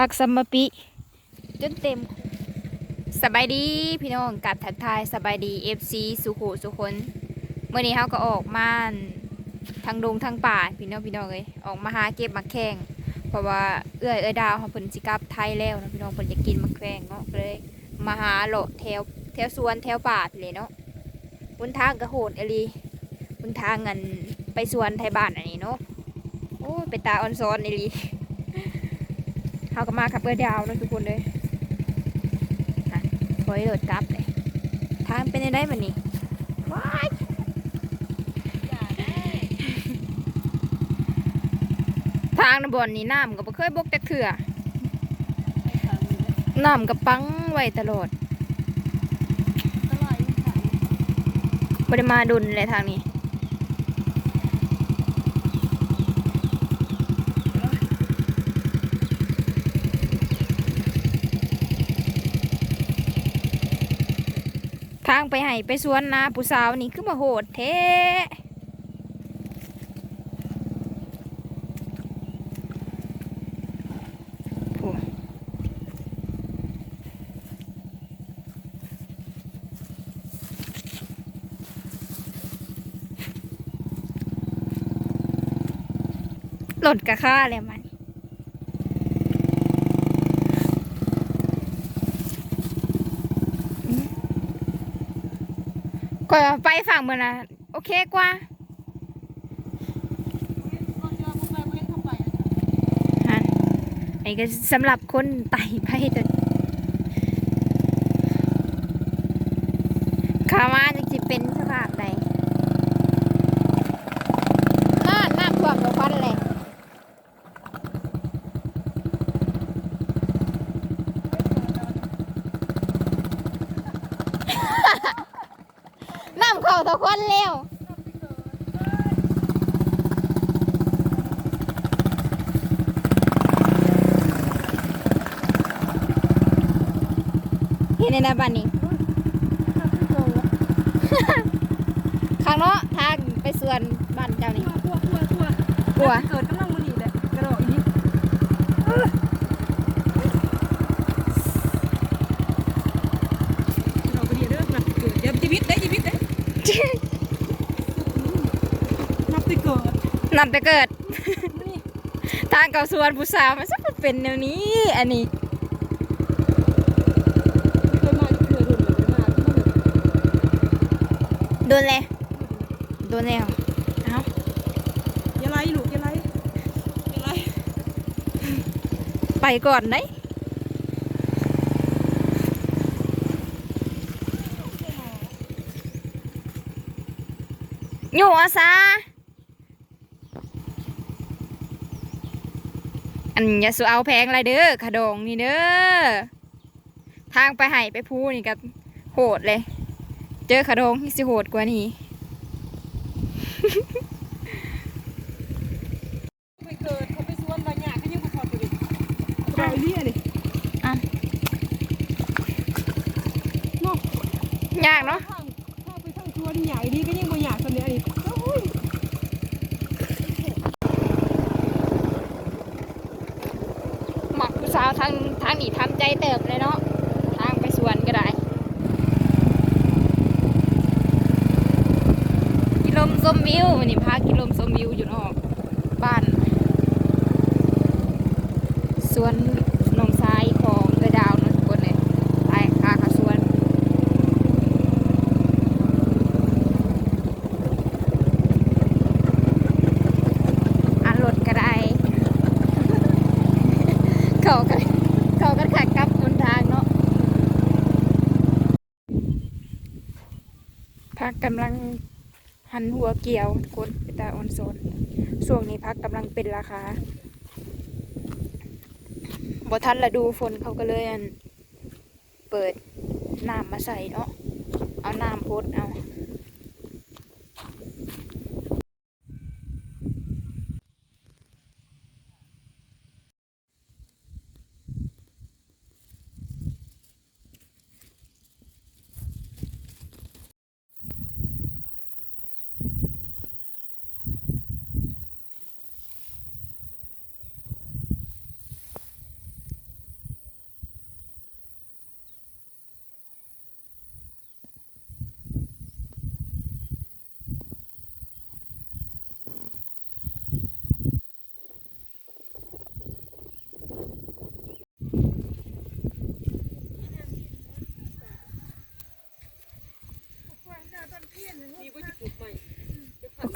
ทักซัมมปิ จนเต็มสบายดีพี่น้องกับทักทายสบายดี FC สุขุสุคนเมื่อนี้เขาก็ออกมาทางดงทางป่าพี่น้องพี่น้องเลยออกมาหาเก็บมะแข้งเพราะว่าเอื้อยเอื้อยดาวเขาเพิ่นสิกลับไทยแล้วนะพี่น้องเพิ่นจะกินมะแข้งเนาะเลยมาหาเลาะแถวแถวสวนแถวป่าเลยเนาะบนทางกระโหดอลีบนทางเงินไปสวนไทยบ้านอันนี้เนาะโอ้ไปตาออนซอนเอลี เขาก็มาขับเบอร์ดาวนะทุกคนเลยอะถอยโดดกลับเลยทางเป็นยังไงมันนี่ว้ายทางนะบอนนี่น้ำก็บ่เคยบกแต่เถื่อน้ำก็ปังไว้ตลอดบริมาดุนเลยทางนี้างไปให้ไปสวนนาผู้สาวนี่คือมาโหดแท้หล่นกระค่าเลยมัน ก็ไปฝั่งเมืองนะโอเคกว่าฮะไอ้ก็สำหรับคนไต่ไปตัวขามาจะจิเป็นสภาพใดน้าน้ำท่วมกับควันเลย น้ำเข้าตะควันเร็วเห็นในหน้าบ้านนี้ข้างเนาะทางไปสวนบ้านเจ้านี่กลัวกลัวกลัวกลัวเกิดกำลังมันนี่แหละกระโดดอีกเออกระโดดไปดีเด้อนะเกิดเดี๋ยวชีวิตได้ชีวิตได้นับไปเกิด นำไปเกิดนี่ทางเก่าสวนผู้สาวมันจะเป็นแนวนี้อันนี้เคยมาเกิดโดนเลยมาที่มันโดนเลยโดนแล้วเอ้าอย่าไล่ลูกอย่าไล่อย่าไล่ไปก่อนได้อยู่อาซา อันอย่าสูเอาแพงอะไรเด้อขะดงนี่เด้อทางไปไห้ไปพูนี่กับโหดเลย เจอขะดงที่สิโหดกว่านี้ไปเกิดเขาไปสวนบางอย่างก็ยังไปถอดอยู่ดิกระโดดอีกนี่อะเนาะยากเนาะ ทางถ้าไปทางสวนใหญ่ดีก็ยังบ่อยากคนเนี้ยนี่โอ้ย หมักผู้สาวทางทางนี้ทำใจเติบเลยเนาะทางไปสวนก็ได้กิลมส้มวิววันนี้พากิลมส้มวิวอยู่นอกบ้านสวนหนองทรายของกระดาวเนอะทุกคนเลยไปพาเขาสวน อันรถก็ได้ เขากันเขากันขัดกลับบนทางเนาะพั กำลังหันหัวเกี่ยวกคนไปตาออนโซนช่วงนี้พักกำลังเป็นราคาบทันละดูฝนเขาก็เลยอัน เปิดน้ำมาใส่เนาะเอาน้ำพดเอา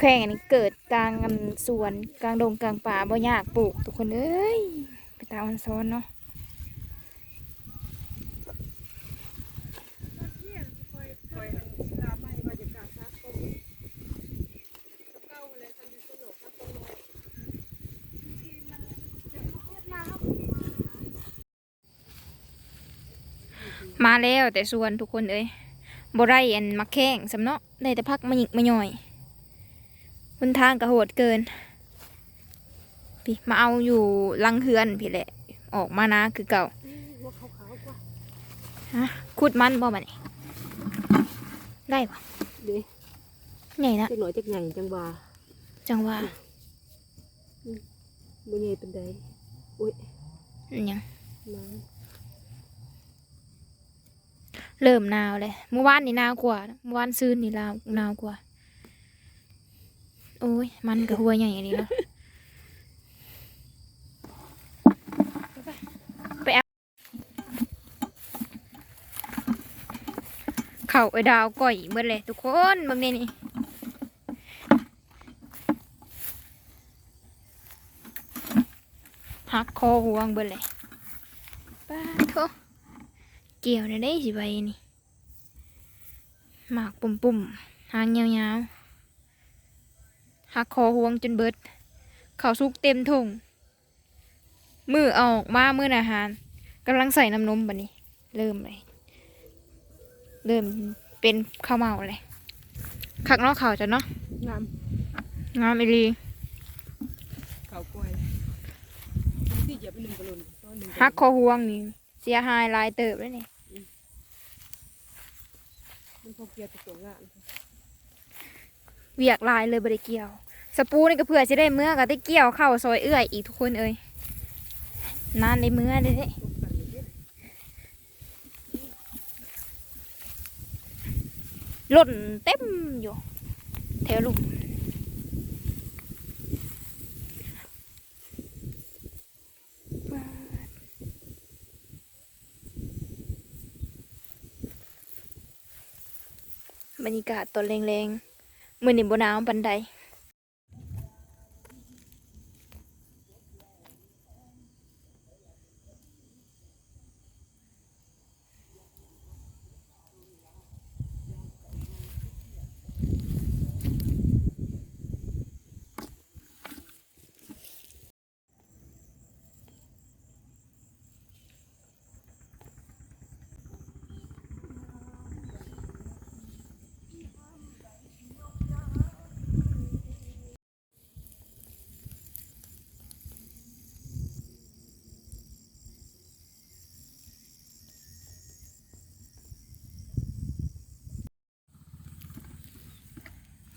แข่งอันนี้เกิดกลางสวนกลางดงกลางป่าบ่ยากปลูกทุกคนเอ้ยไปตามมันซ้อนเนาะมาแล้วแต่สวนทุกคนเอ้ยบ่ได้อันมักแข้งสำเนาะ ได้แต่พักมาหยิกมาหน่อยบนทางก็โหดเกิน พี่มาเอาอยู่ลังเฮือนพี่แหละ ออกมานะคือเก่าว่าขาวๆกว่าฮะขุดมันบ่บัดนี้ได้ปะเด้ใหญ่นะจักหน่อยจักใหญ่จังว่าจังว่าบ่ใหญ่เป็นใดโอ้ยอันหยังน้ เริ่มหนาวเลยเมื่อวานนี่หนาวกว่าเมื่อวานซืนนี่หนาวหนาวกว่า โอ้ย มันกับหัวใหญ่อันนี้เนาะไปเอาเข่าไอ้ดาวก่อยเมื่อเลยทุกคนเบางนี่นี่หักคอห่วงเบิดเลยป้าโท เกี่ยวได้ได้สิใบนี่หมากปุ่มๆหางยาวๆหักคอห่วงจนเบิด เขาวสุกเต็มถุงมือเอาออกมามืออาหารกำลังใส่น้ำนมบัดนี้ เริ่มเลย เริ่มเป็นข้าวเมาเลยคักเนอกข่าวจ้ะเนาะำน้งามอีหลีำขาวกล้วยที่เหยียบไปหนึ่งกะลนต้นหนึ่งหักคอห่วงนี่เสียหายหลายเติบเลยนี่มัน พอเกียร์ตัวงานเวียกลายเลยบริเกี่ยว สปูนี่ก็เพื่อจะได้เมื่อก็ได้เกี่ยวเข้าซอยเอื้อยอีกทุกคนเอ้ยนานในเมื่อเลยเด้ตกกันเด้หล่นเต็มอยู่แถวลุม รรยากาศตอนแรงๆมือนี่บหนาวปันใด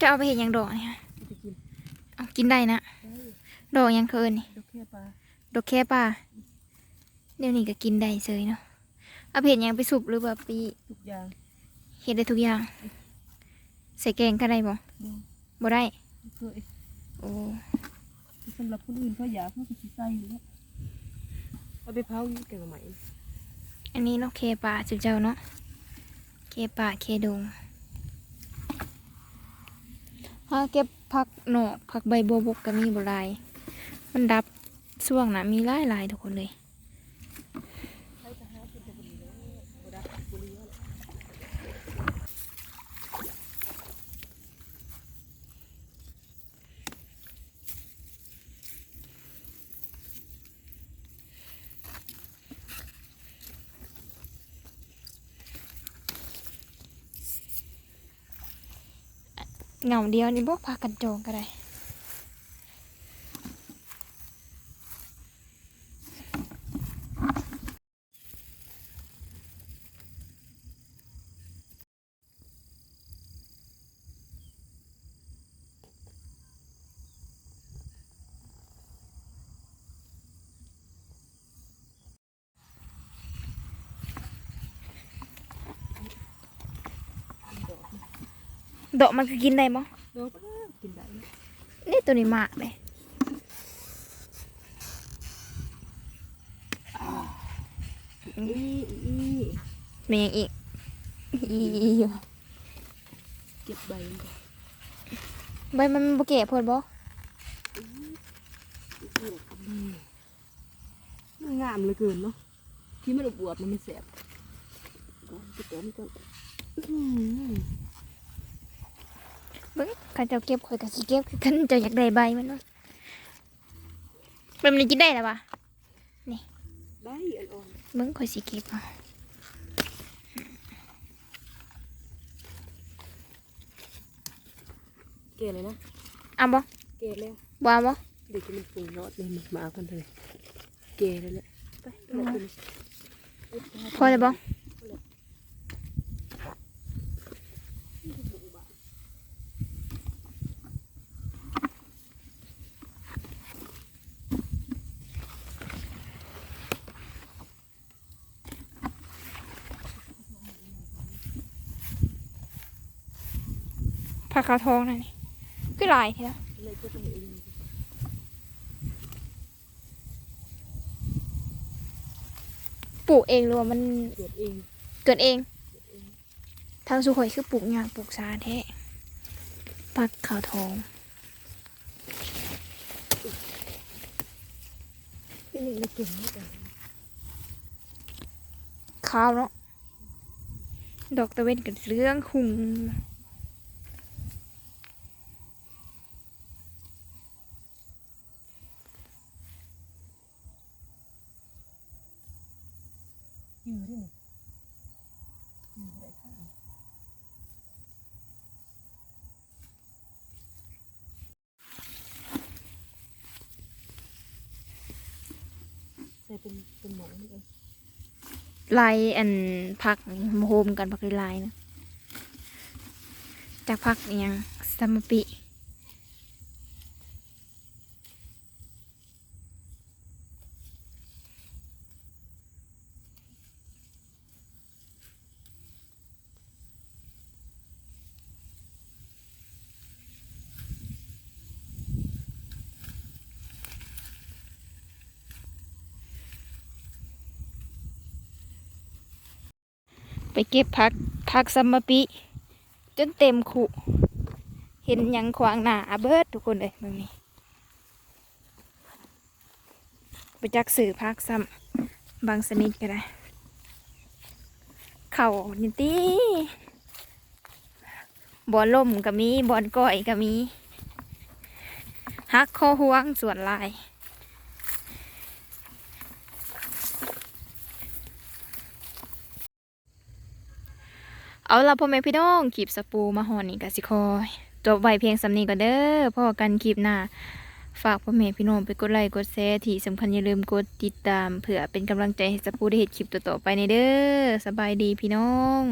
จะเอาไปเห็นยังดอกเนี่ยจะกินเอากินได้นะ ดอกยังเคินนี่ดอกแค่ปลาดอกแค่ป่าเดี๋ยวนี้ก็กินได้เซยเนาะเอาไปเห็นยังไปสุบหรือว่าไปทุกอย่างเห็ดได้ทุกอย่าง ใส่แกงก็ได้บ่บ่บ่ได้เคยโอ้สำหรับคนอื่นเขาอยากเขาก็สิใส่อยู่แล้วเอาไปเผาอยู่แกงใหม่อันนี้เนาะเคป่าจุเจ้าเนาะเคป่าเคดง ถ้าเก็บผักหนอกผักใบบัวบกก็มีบ่หลายมันดับช่วงนะมีหลายหลายทุกคนเลย เงาเดียวนี่บ่พากันจองก็ได้ ดอกมันคือกินได้มั้งโดนกินได้นี่ตัวนี้มากเลยอีอีมีอย่างอีกอีอยู่เก็บใบมันก่อนใบมันบ่แก่โพดบ่มันงามเหลือเกินเนาะที่มันอบอวบๆมันมันแสบก่อนไปเติมก่อนอื้อหือ เบิ่งข้าเจ้าเก็บข่อยก็สิเก็บคือกันเจ้าอยากได้ใบมันเนาะใบมันกินได้แล้ววะได้อ่อนเบิ่งข่อยสิเก็บเอาๆเกลเลยนะเอาบ่เกลแล้วบ่เอาบ่เด็กจะมันปรุงรสเลยมันมาเอากันเลยเกลเลยแหละไปไปไปพอแล้วบ่ผัก ขาวทองนั่นนี่คือลายท้เลยจะปเอปลูกเองหรือว่ามันเกิดเองเกิดเอง ทางสุขอยคือปลูกหญ้าปลูกซาแท้ปักขาวทองเป็นอย่างนี้เก่งมากเลยขาวเนาะดอกตะเวนกับเรื่องหุง อยู่ที่ไหนอยู่ไหนข้างใส่เป็นเป็นหมอนนี่เองลายอันพักนี่มโฮมกันพักลายนะจากพักอหยังสมปิ ไปเก็บพักพักสมปิ จนเต็มขุเห็นยังขวางหน้าอาเบิดทุกคนเลยมืองนี้ไปจักสื่อพักซ้ำบางสนิทก็ได้ เข่านิตีบอลล่มก็มีบอลก้อยก็มีฮักคอห่วงส่วนลาย เอาละพ่อแม่พี่น้องคลิปสปูมาหอนนี่กสิคอยจบไว้เพียงสำนีก่อนเด้อพ่อกันคลิปหน้าฝากพ่อแม่พี่น้องไปกดไลค์กดแชร์ที่สำคัญอย่าลืมกดติดตามเผื่อเป็นกำลังใจให้สปูได้เห็นคลิปต่อๆไปในเด้อสบายดีพี่น้อง